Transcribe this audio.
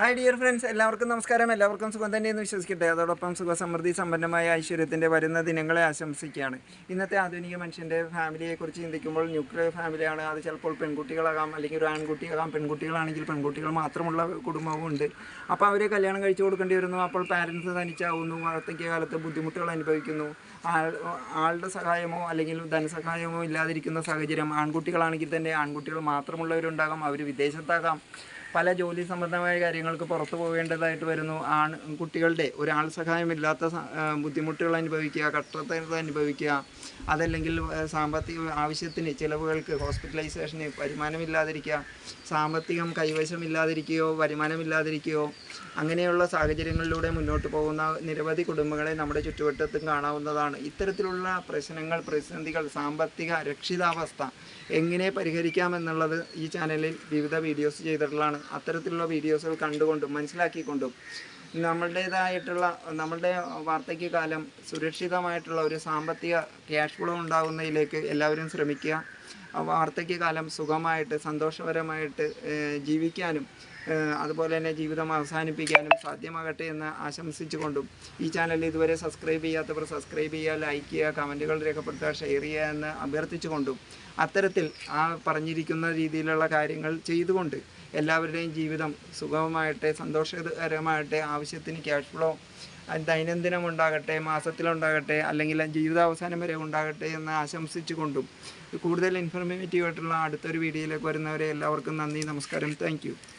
Hi dear friends എല്ലാവർക്കും നമസ്കാരം. എല്ലാവർക്കും സുഖം തന്നെയെന്ന് വിശ്വസിക്കട്ടെ. അതോടൊപ്പം സുഖസമൃദ്ധി സമ്പന്നമായ ഐശ്വര്യത്തിന്റെ വരുന്ന ദിനങ്ങളെ ആശംസിക്കുകയാണ്. ഇന്നത്തെ ആധുനിക മനുഷ്യന്റെ ഫാമിലിയെക്കുറിച്ച് ചിന്തിക്കുമ്പോൾ ന്യൂക്ലിയർ ഫാമിലിയാണ് അത് ചിലപ്പോൾ പെൺകുട്ടികളാകാം അല്ലെങ്കിൽ ഒരു ആൺകുട്ടിയാകാം പെൺകുട്ടികളാണെങ്കിൽ പെൺകുട്ടികൾ മാത്രമുള്ള കുടുംബവും ഉണ്ട്. അപ്പോൾ അവരെ കല്യാണം കഴിച്ചു കൊടുക്കേണ്ടി വരുന്നു. അപ്പോൾ പാരൻസ് തനിച്ചാവുന്നു. വാർദ്ധക്യ കാലത്ത് ബുദ്ധിമുട്ടുകൾ അനുഭവിക്കുന്നു. ആളുടെ സഹായമോ അല്ലെങ്കിൽ ധനസഹായമോ ഇല്ലാതിരിക്കുന്ന സാഹചര്യം ആൺകുട്ടികളാണെങ്കിൽ തന്നെ ആൺകുട്ടികൾ മാത്രമുള്ളവരുണ്ടാകാം. അവർ വിദേശത്താകാം. പല ജോലി സംബന്ധമായ കാര്യങ്ങൾക്ക് പുറത്തു പോകേണ്ടതായിട്ട് വരുന്നു. ആൺ കുട്ടികളുടെ ഒരാൾ സഹായമില്ലാത്ത ബുദ്ധിമുട്ടുകൾ അനുഭവിക്കുക കഷ്ടത അനുഭവിക്കുക അതല്ലെങ്കിൽ സാമ്പത്തിക ആവശ്യത്തിന് ചിലവുകൾക്ക് ഹോസ്പിറ്റലൈസേഷന് വരുമാനമില്ലാതിരിക്കുക സാമ്പത്തികം കൈവശമില്ലാതിരിക്കുകയോ വരുമാനമില്ലാതിരിക്കുകയോ അങ്ങനെയുള്ള സാഹചര്യങ്ങളിലൂടെ മുന്നോട്ട് പോകുന്ന നിരവധി കുടുംബങ്ങളെ നമ്മുടെ ചുറ്റുവട്ടത്തും കാണാവുന്നതാണ്. ഇത്തരത്തിലുള്ള പ്രശ്നങ്ങൾ പ്രതിസന്ധികൾ സാമ്പത്തിക അരക്ഷിതാവസ്ഥ എങ്ങനെ പരിഹരിക്കാമെന്നുള്ളത് ഈ ചാനലിൽ വിവിധ വീഡിയോസ് ചെയ്തിട്ടുള്ളതാണ്. അത്തരത്തിലുള്ള വീഡിയോസുകൾ കണ്ടുകൊണ്ടും മനസ്സിലാക്കിക്കൊണ്ടും നമ്മളുടേതായിട്ടുള്ള നമ്മളുടെ വാർദ്ധക്യകാലം സുരക്ഷിതമായിട്ടുള്ള ഒരു സാമ്പത്തിക ക്യാഷ് ഫ്ലോ ഉണ്ടാകുന്നതിലേക്ക് എല്ലാവരും ശ്രമിക്കുക. വാർദ്ധക്യകാലം സുഖമായിട്ട് സന്തോഷപരമായിട്ട് ജീവിക്കാനും അതുപോലെ തന്നെ ജീവിതം അവസാനിപ്പിക്കാനും സാധ്യമാകട്ടെ എന്ന് ആശംസിച്ചുകൊണ്ടും ഈ ചാനൽ ഇതുവരെ സബ്സ്ക്രൈബ് ചെയ്യാത്തവർ സബ്സ്ക്രൈബ് ചെയ്യുക ലൈക്ക് ചെയ്യുക കമന്റുകൾ രേഖപ്പെടുത്തുക ഷെയർ ചെയ്യുക എന്ന് അഭ്യർത്ഥിച്ചുകൊണ്ടും അത്തരത്തിൽ ആ പറഞ്ഞിരിക്കുന്ന രീതിയിലുള്ള കാര്യങ്ങൾ ചെയ്തുകൊണ്ട് എല്ലാവരുടെയും ജീവിതം സുഗമമായിട്ടെ സന്തോഷകരമാകട്ടെ ആവശ്യത്തിന് ക്യാഷ് ഫ്ലോ ദൈനംദിനം ഉണ്ടാകട്ടെ മാസത്തിലുണ്ടാകട്ടെ അല്ലെങ്കിൽ ജീവിതാവസാനം വരെ ഉണ്ടാകട്ടെ എന്ന് ആശംസിച്ചുകൊണ്ടും കൂടുതൽ ഇൻഫർമേറ്റീവ് ആയിട്ടുള്ള അടുത്തൊരു വീഡിയോയിലേക്ക് വരുന്നവരെ എല്ലാവർക്കും നന്ദി നമസ്കാരം. താങ്ക്